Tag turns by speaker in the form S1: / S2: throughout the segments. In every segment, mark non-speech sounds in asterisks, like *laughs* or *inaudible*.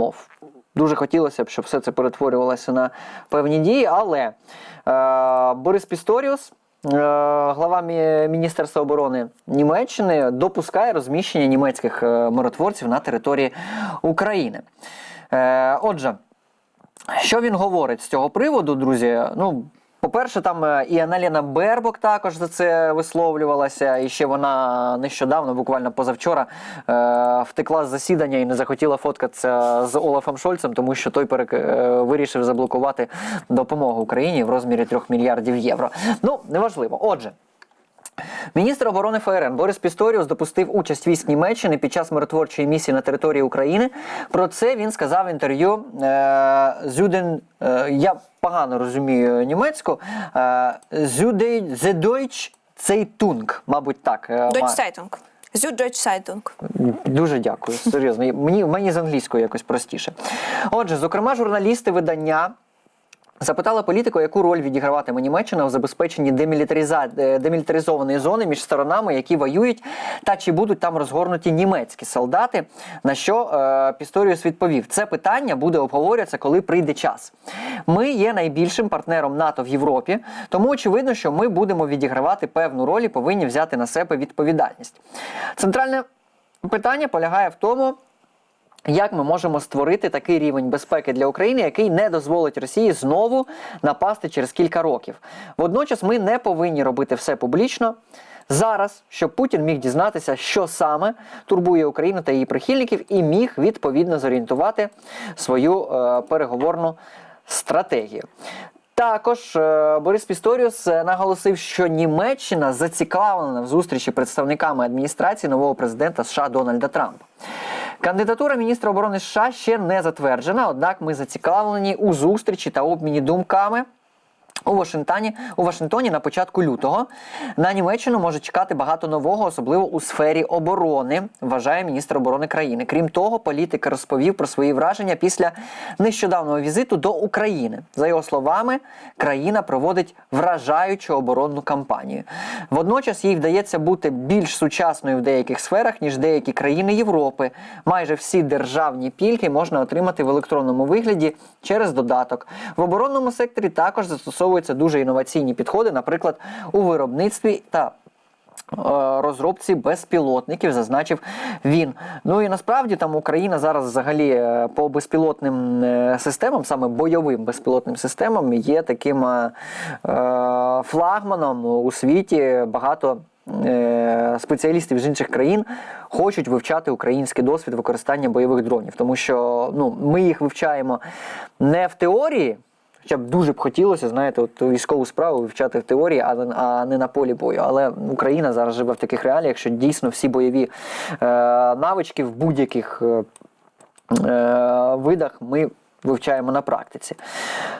S1: мов. Дуже хотілося б, щоб все це перетворювалося на певні дії, але е, Борис Пісторіус, е, глава Міністерства оборони Німеччини, допускає розміщення німецьких е, миротворців на території України. Е, отже, що він говорить з цього приводу, друзі? Ну, по-перше, там е, і Аналіна Бербок також за це висловлювалася, і ще вона нещодавно, буквально позавчора, е, втекла з засідання і не захотіла фоткатися з Олафом Шольцем, тому що той перек... е, вирішив заблокувати допомогу Україні в розмірі 3 мільярдів євро. Ну, неважливо. Отже. Міністр оборони ФРН Борис Пісторіус допустив участь військ Німеччини під час миротворчої місії на території України. Про це він сказав в інтерв'ю е, Зюден. Е, я погано розумію німецьку. Е, Зюдей Deutsch Zeitung, мабуть, так.
S2: Deutsche Zeitung. Zeitung.
S1: Дуже дякую. Серйозно. Мені, мені з англійською якось простіше. Отже, зокрема, журналісти видання. Запитали політику, яку роль відіграватиме Німеччина у забезпеченні демілітариза... е, демілітаризованої зони між сторонами, які воюють, та чи будуть там розгорнуті німецькі солдати. На що е, Пісторіус відповів: це питання буде обговорюватися, коли прийде час. Ми є найбільшим партнером НАТО в Європі, тому очевидно, що ми будемо відігравати певну роль і повинні взяти на себе відповідальність. Центральне питання полягає в тому. Як ми можемо створити такий рівень безпеки для України, який не дозволить Росії знову напасти через кілька років? Водночас ми не повинні робити все публічно зараз, щоб Путін міг дізнатися, що саме турбує Україну та її прихильників, і міг відповідно зорієнтувати свою е, переговорну стратегію. Також е, Борис Пісторіус е, наголосив, що Німеччина зацікавлена в зустрічі представниками адміністрації нового президента США Дональда Трампа. Кандидатура міністра оборони США ще не затверджена, однак ми зацікавлені у зустрічі та обміні думками. У Вашингтоні у Вашингтоні на початку лютого на Німеччину може чекати багато нового, особливо у сфері оборони, вважає міністр оборони країни. Крім того, політик розповів про свої враження після нещодавнього візиту до України. За його словами, країна проводить вражаючу оборонну кампанію. Водночас їй вдається бути більш сучасною в деяких сферах ніж деякі країни Європи. Майже всі державні пільги можна отримати в електронному вигляді через додаток. В оборонному секторі також застосовуються дуже інноваційні підходи, наприклад, у виробництві та е, розробці безпілотників, зазначив він. Ну і насправді там Україна зараз взагалі е, по безпілотним е, системам, саме бойовим безпілотним системам, є таким флагманом у світі. Багато спеціалістів з інших країн хочуть вивчати український досвід використання бойових дронів, тому що ну, ми їх вивчаємо не в теорії. Хоча б дуже б хотілося, знаєте, от військову справу вивчати в теорії, а не, а не на полі бою. Але Україна зараз живе в таких реаліях, що дійсно всі бойові е, навички в будь-яких е, е, видах ми вивчаємо на практиці.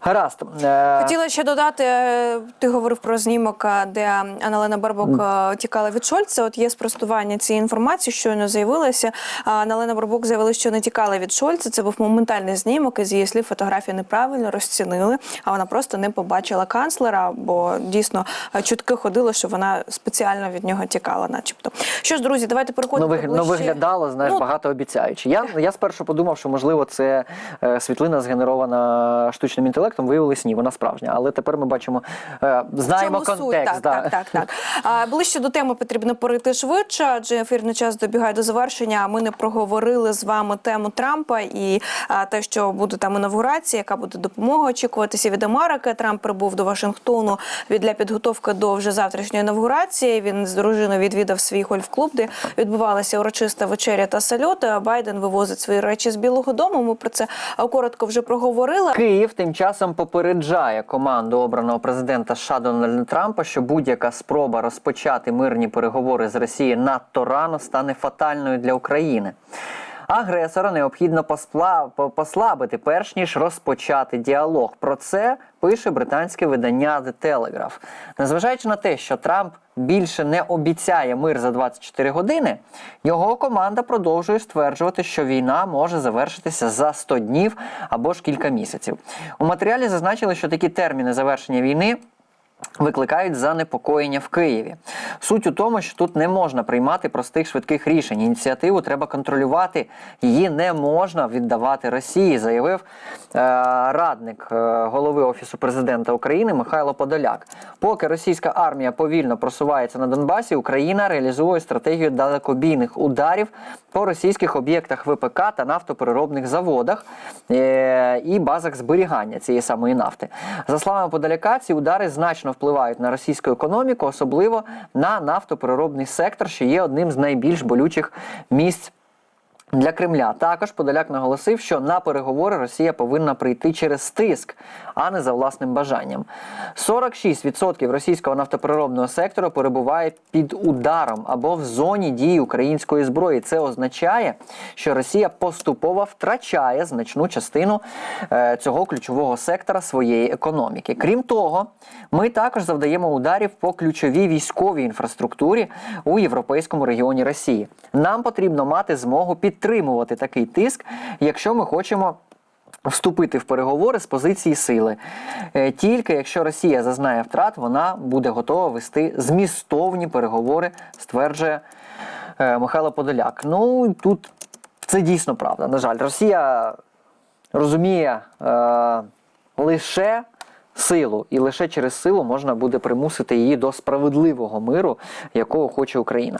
S1: Гаразд. Е,
S2: Хотіла ще додати, е, ти говорив про знімок, е, де Аналена Барбок тікала від Шольца. От є спростування цієї інформації, щойно з'явилося. А Аналена Барбок заявила, що не тікала від Шольца. Це був моментальний знімок, і з її слів фотографію неправильно розцінили, а вона просто не побачила канцлера, бо дійсно чутки ходило, що вона спеціально від нього тікала, начебто. Що ж, друзі, давайте
S1: Ну,
S2: переходимо.
S1: виг... ну, виглядало, знаєш,
S2: Ну,
S1: багато обіцяючи. Я, я спершу подумав, що можливо це е, світлина згенерована штучним інтелектом. Виявилось ні, вона справжня. Але тепер ми бачимо, е, знаємо
S2: чому суть?
S1: контекст.
S2: Так,
S1: да.
S2: так, так, так. А, ближче до теми потрібно перейти швидше, адже ефірний час добігає до завершення. Ми не проговорили з вами тему Трампа і те, що буде там інавгурація, яка буде допомога очікуватися від Америки. Трамп прибув до Вашингтону для підготовки до вже завтрашньої інавгурації. Він з дружиною відвідав свій гольф-клуб, де відбувалася урочиста вечеря та сальоти. Байден вивозить свої речі з Білого Дому. Ми про це а, коротко вже проговорила.
S1: Київ тим часом попереджає команду обраного президента США Дональда Трампа, що будь-яка спроба розпочати мирні переговори з Росією надто рано стане фатальною для України. Агресора необхідно поспла- послабити, перш ніж розпочати діалог. Про це пише британське видання The Telegraph. Незважаючи на те, що Трамп більше не обіцяє мир за 24 години, його команда продовжує стверджувати, що війна може завершитися за 100 днів або ж кілька місяців. У матеріалі зазначили, що такі терміни завершення війни Викликають занепокоєння в Києві. Суть у тому, що тут не можна приймати простих швидких рішень. Ініціативу треба контролювати. Її не можна віддавати Росії, заявив е, радник е, голови Офісу президента України Михайло Подоляк. Поки російська армія повільно просувається на Донбасі, Україна реалізує стратегію далекобійних ударів по російських об'єктах ВПК та нафтопереробних заводах е, і базах зберігання цієї самої нафти. За словами Подоляка, ці удари значно впливають на російську економіку, особливо на нафтопереробний сектор, що є одним з найбільш болючих місць. Для Кремля також Подоляк наголосив, що на переговори Росія повинна прийти через тиск, а не за власним бажанням. 46% російського нафтопереробного сектору перебуває під ударом або в зоні дії української зброї. Це означає, що Росія поступово втрачає значну частину е, цього ключового сектора своєї економіки. Крім того, ми також завдаємо ударів по ключовій військовій інфраструктурі у європейському регіоні Росії. Нам потрібно мати змогу підтримувати такий тиск, якщо ми хочемо. Вступити в переговори з позиції сили. Е, Тільки якщо Росія зазнає втрат, вона буде готова вести змістовні переговори, стверджує е, Михайло Подоляк. Ну тут це дійсно правда. На жаль, Росія розуміє е, лише силу, і лише через силу можна буде примусити її до справедливого миру, якого хоче Україна.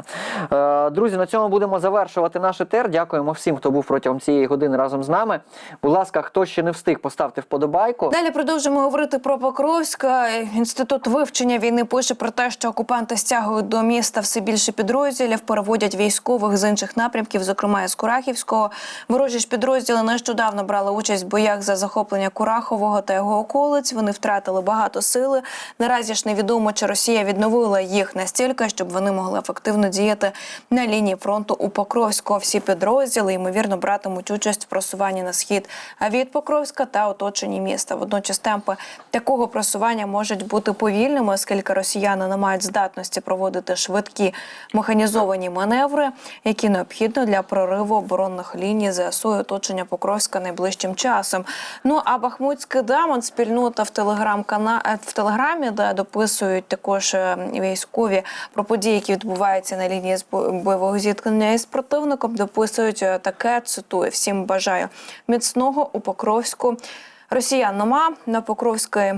S1: Е, друзі, на цьому будемо завершувати наш етер. Дякуємо всім, хто був протягом цієї години разом з нами. Будь ласка, хто ще не встиг, поставте вподобайку.
S2: Далі продовжимо говорити про Покровськ. Інститут вивчення війни пише про те, що окупанти стягують до міста все більше підрозділів, переводять військових з інших напрямків, зокрема із Курахівського. Ворожі ж підрозділи нещодавно брали участь в боях за захоплення Курахового та його околиць. Вони втратили багато сили. Наразі ж невідомо, чи Росія відновила їх настільки, щоб вони могли ефективно діяти на лінії фронту у Покровську. Всі підрозділи ймовірно братимуть участь в просуванні на схід від Покровська та оточенні міста. Водночас темпи такого просування можуть бути повільними, оскільки росіяни не мають здатності проводити швидкі механізовані маневри, які необхідно для прориву оборонних ліній ЗСУ і оточення Покровська найближчим часом. Ну а Бахмутський дамон спільнота в телеграм-кана в телеграмі, де дописують також е, військові про події, які відбуваються на лінії бойового зіткнення із противником. Дописують е, таке цитую: всім бажаю міцного у Покровську. Росіян нема на Покровський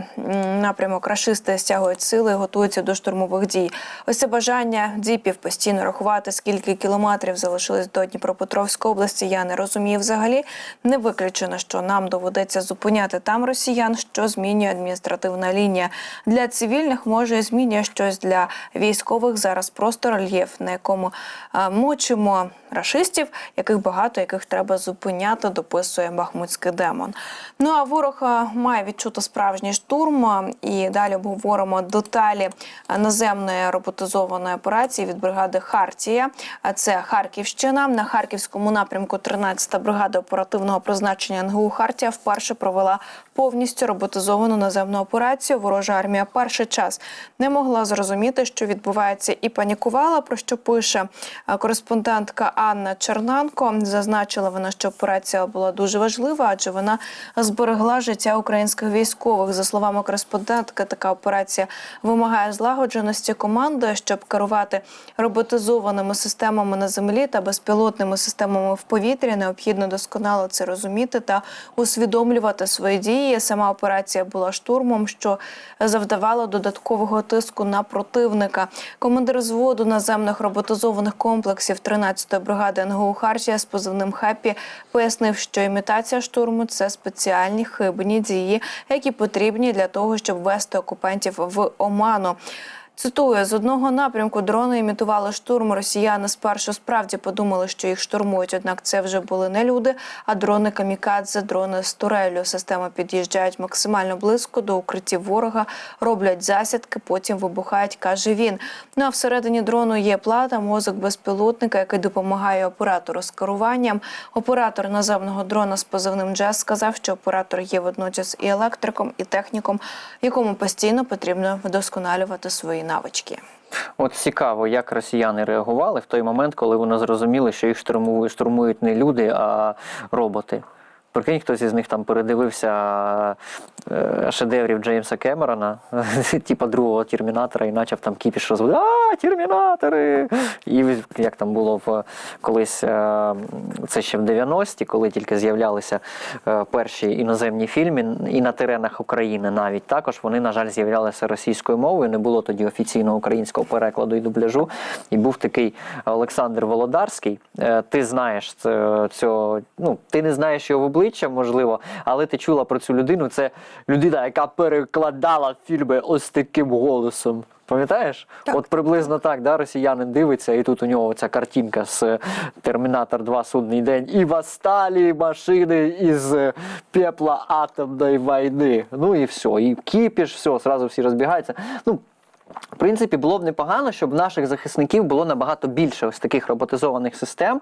S2: напрямок рашисти стягують сили, готуються до штурмових дій. Ось це бажання діпів постійно рахувати, скільки кілометрів залишилось до Дніпропетровської області. Я не розумію взагалі. Не виключено, що нам доведеться зупиняти там росіян, що змінює адміністративна лінія для цивільних. Може змінює щось для військових. Зараз просто рельєф, на якому а, мочимо рашистів, яких багато, яких треба зупиняти, дописує Бахмутський демон. Ну а ворог а, має відчути справжній штурм. І далі обговоримо деталі наземної роботизованої операції від бригади Хартія. Це Харківщина. На харківському напрямку 13-та бригада оперативного призначення НГУ Хартія вперше провела повністю роботизовану наземну операцію. Ворожа армія перший час не могла зрозуміти, що відбувається, і панікувала. Про що пише кореспондентка Анна Чернанко. Зазначила вона, що операція була дуже важлива, адже вона зберегла життя українських військових. За словами кореспондентки, така операція вимагає злагодженості команди, щоб керувати роботизованими системами на землі та безпілотними системами в повітрі. Необхідно досконало це розуміти та усвідомлювати свої дії. Сама операція була штурмом, що завдавало додаткового тиску на противника. Командир зводу наземних роботизованих комплексів 13-ї бригади НГУ Харчія з позивним Хеппі пояснив, що імітація штурму це спеціальні хибні дії, які потрібні для того, щоб ввести окупантів в оману. Цитую, з одного напрямку дрони імітували штурм. Росіяни спершу справді подумали, що їх штурмують. Однак це вже були не люди, а дрони камікадзе, дрони з турелю. Системи під'їжджають максимально близько до укриттів ворога, роблять засідки, потім вибухають, каже він. Ну а всередині дрону є плата, мозок безпілотника, який допомагає оператору з керуванням. Оператор наземного дрона з позивним Джес сказав, що оператор є водночас і електриком, і техніком, якому постійно потрібно вдосконалювати свої навички.
S1: От цікаво, як росіяни реагували в той момент, коли вони зрозуміли, що їх штурмують, штурмують не люди, а роботи. Прикинь, хтось із них там передивився е, шедеврів Джеймса Кемерона, *laughs* типа другого термінатора, і почав там кіпіш розводити. А, термінатори! І як там було в колись, е, це ще в 90-ті, коли тільки з'являлися е, перші іноземні фільми, і на теренах України навіть також вони, на жаль, з'являлися російською мовою. Не було тоді офіційного українського перекладу і дубляжу. І був такий Олександр Володарський. Ти знаєш цього, ну ти не знаєш його в обличчя, можливо, але ти чула про цю людину. Це людина, яка перекладала фільми ось таким голосом. Пам'ятаєш? От приблизно так, да, росіянин дивиться, і тут у нього ця картинка з е, Термінатор 2 судний день. І воссталі машини із е, пепла атомної війни. Ну і все. І кіпіш, все, зразу всі розбігаються. Ну, в принципі, було б непогано, щоб наших захисників було набагато більше ось таких роботизованих систем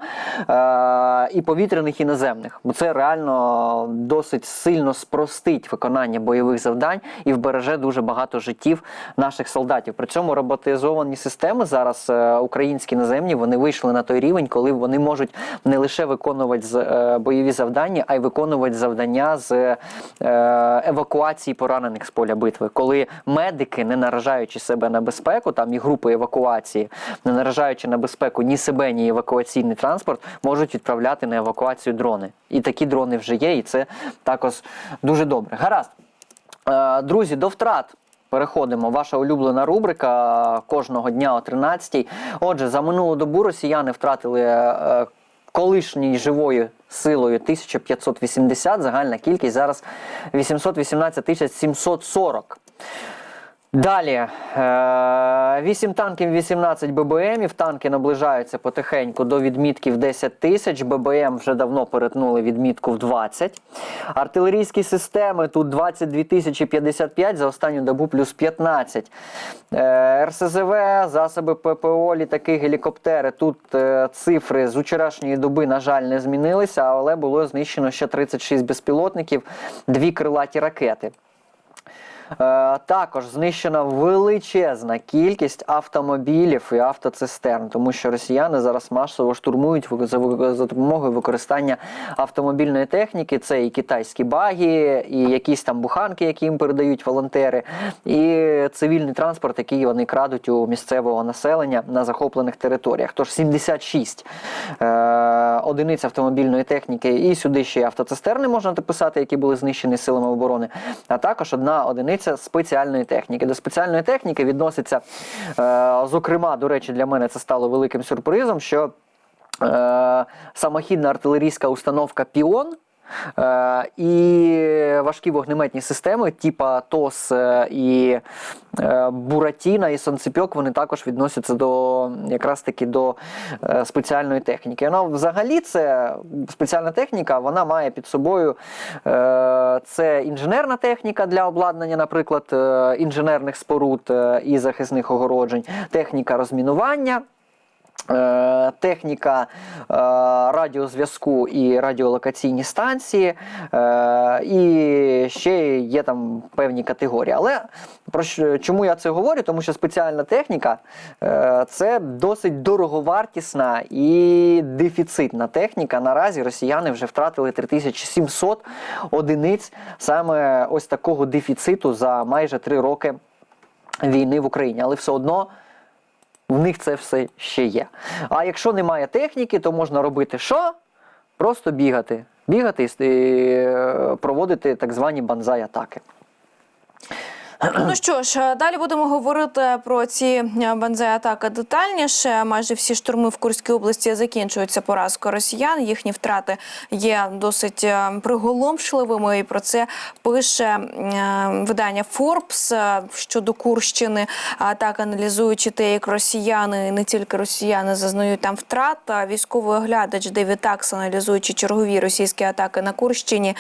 S1: е- і повітряних і наземних. Бо це реально досить сильно спростить виконання бойових завдань і вбереже дуже багато життів наших солдатів. При цьому роботизовані системи зараз е, українські наземні вони вийшли на той рівень, коли вони можуть не лише виконувати з- е, бойові завдання, а й виконувати завдання з е, евакуації поранених з поля битви, коли медики, не наражаючи себе на безпеку, там і групи евакуації, не наражаючи на безпеку ні себе, ні евакуаційний транспорт, можуть відправляти на евакуацію дрони. І такі дрони вже є, і це також дуже добре. Гаразд. Е, Друзі, до втрат. Переходимо. Ваша улюблена рубрика кожного дня о 13-й. Отже, за минулу добу росіяни втратили е, колишньою живою силою 1580, загальна кількість зараз 818 740. Далі 8 танків, 18 ББМів. Танки наближаються потихеньку до відмітки в 10 тисяч. ББМ вже давно перетнули відмітку в 20. Артилерійські системи тут 22 тисячі 55, за останню добу плюс 15. Е, РСЗВ, засоби ППО, літаки, гелікоптери. Тут е, цифри з вчорашньої доби, на жаль, не змінилися, але було знищено ще 36 безпілотників, дві крилаті ракети. Е, також знищена величезна кількість автомобілів і автоцистерн, тому що росіяни зараз масово штурмують за, допомогою використання автомобільної техніки. Це і китайські баги, і якісь там буханки, які їм передають волонтери, і цивільний транспорт, який вони крадуть у місцевого населення на захоплених територіях. Тож 76 е, одиниць автомобільної техніки, і сюди ще й автоцистерни можна дописати, які були знищені силами оборони, а також одна одиниця спеціальної техніки. До спеціальної техніки відноситься, е, зокрема, до речі, для мене це стало великим сюрпризом, що е, самохідна артилерійська установка Піон. Е, і важкі вогнеметні системи, типа ТОС е, і е, Буратіна і Сонцепьок, вони також відносяться до якраз таки до е, спеціальної техніки. Вона взагалі це спеціальна техніка, вона має під собою е, це інженерна техніка для обладнання, наприклад, е, інженерних споруд е, і захисних огороджень, техніка розмінування. Е, Техніка е, радіозв'язку і радіолокаційні станції, е, і ще є там певні категорії. Але про що, чому я це говорю? Тому що спеціальна техніка це досить дороговартісна і дефіцитна техніка. Наразі росіяни вже втратили 3700 одиниць саме ось такого дефіциту за майже три роки війни в Україні. Але все одно. В них це все ще є. А якщо немає техніки, то можна робити що? Просто бігати. Бігати і е, проводити так звані банзай-атаки.
S2: Ну що ж, е, далі будемо говорити про ці банзай-атаки детальніше. Майже всі штурми в Курській області закінчуються поразкою росіян. Їхні втрати є досить е, приголомшливими. І про це пише е, видання е, щодо Курщини. А так аналізуючи те, як росіяни, не тільки росіяни, зазнають там втрат. Військовий оглядач Девід Такс, аналізуючи чергові російські атаки на Курщині,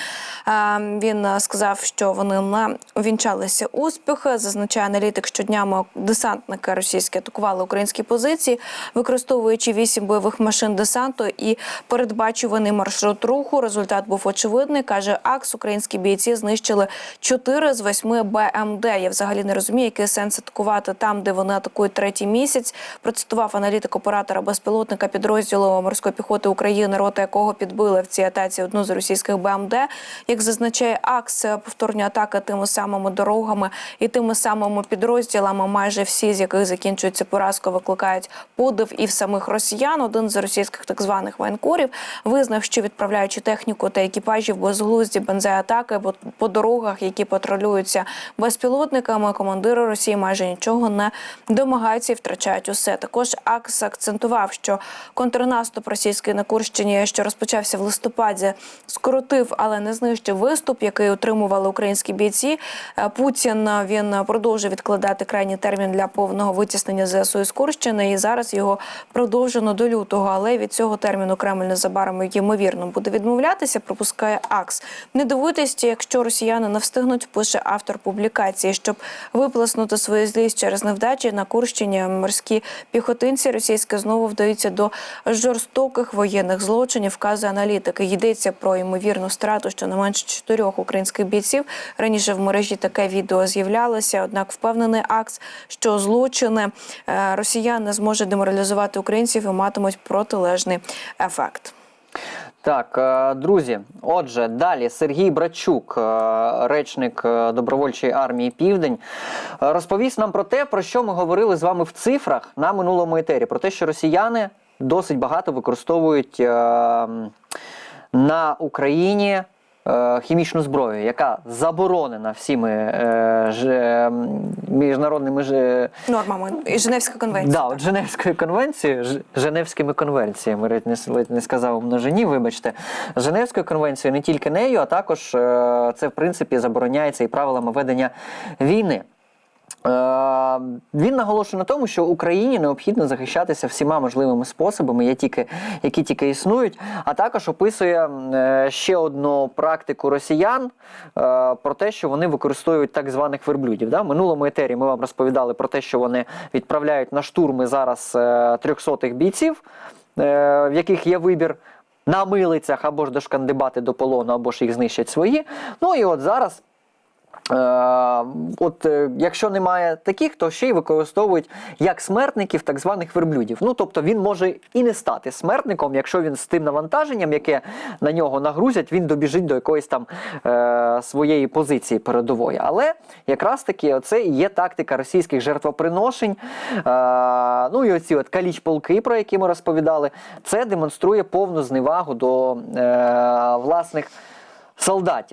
S2: е, він е, сказав, що вони увінчалися успіхи. Зазначає аналітик, що днями десантники російські атакували українські позиції, використовуючи вісім бойових машин десанту і передбачуваний маршрут руху. Результат був очевидний. каже АКС. Українські бійці знищили 4 з 8 БМД. Я взагалі не розумію, який сенс атакувати там, де вони атакують третій місяць. Процитував аналітик оператора безпілотника підрозділу морської піхоти України, рота якого підбили в цій атаці одну з російських БМД. Як зазначає АКС, повторні атаки тими самими дорогами і тими самими підрозділами, майже всі з яких закінчується поразкою, викликають подив і в самих росіян. Один з російських так званих воєнкорів визнав, що відправляючи техніку та екіпажів безглузді бензеатаки по дорогах, які патрулюються безпілотниками, командири Росії майже нічого не домагаються і втрачають усе. Також АКС акцентував, що контрнаступ російський на Курщині, що розпочався в листопаді, скоротив, але не знищив виступ, який отримували українські бійці. Е, Путін він продовжує відкладати крайній термін для повного витіснення ЗСУ із Курщини, і зараз його продовжено до лютого. Але від цього терміну Кремль незабаром ймовірно буде відмовлятися. Пропускає АКС. Не дивуйтесь, якщо росіяни не встигнуть, пише автор публікації, щоб виплеснути свою злість через невдачі на Курщині. Морські піхотинці російські знову вдаються до жорстоких воєнних злочинів. Вказує аналітики. Йдеться про ймовірну страту, що не менше чотирьох українських бійців. Раніше в мережі таке відео з'являлося. Однак впевнений АКС, що злочини е, росіян не зможе деморалізувати українців і матимуть протилежний ефект.
S1: Так, е, друзі, отже, далі Сергій Брачук, е, речник добровольчої армії Південь, розповість нам про те, про що ми говорили з вами в цифрах на минулому етері. Про те, що росіяни досить багато використовують на Україні. Е, Хімічну зброю, яка заборонена всіми е, ж, е, міжнародними ж,
S2: Нормами і Женевська конвенція.
S1: Да, от Женевською конвенцією, Ж- Женевськими конвенціями, ледь не, ледь не сказав у множині, вибачте. Женевською конвенцією не тільки нею, а також це, в принципі, забороняється і правилами ведення війни. Е, Він наголошує на тому, що Україні необхідно захищатися всіма можливими способами, які тільки існують, а також описує е, ще одну практику росіян е, про те, що вони використовують так званих верблюдів. В минулому етері ми вам розповідали про те, що вони відправляють на штурми зараз трьохсотих бійців, в яких є вибір. На милицях або ж дошкандибати до полону, або ж їх знищать свої. Ну і от зараз от е, якщо немає таких, то ще й використовують як смертників так званих верблюдів. Ну тобто він може і не стати смертником, якщо він з тим навантаженням, яке на нього нагрузять, він добіжить до якоїсь там е, своєї позиції передової. Але якраз таки це і є тактика російських жертвоприношень. Е, ну і оці от каліч-полки, про які ми розповідали, це демонструє повну зневагу до е, власних солдатів.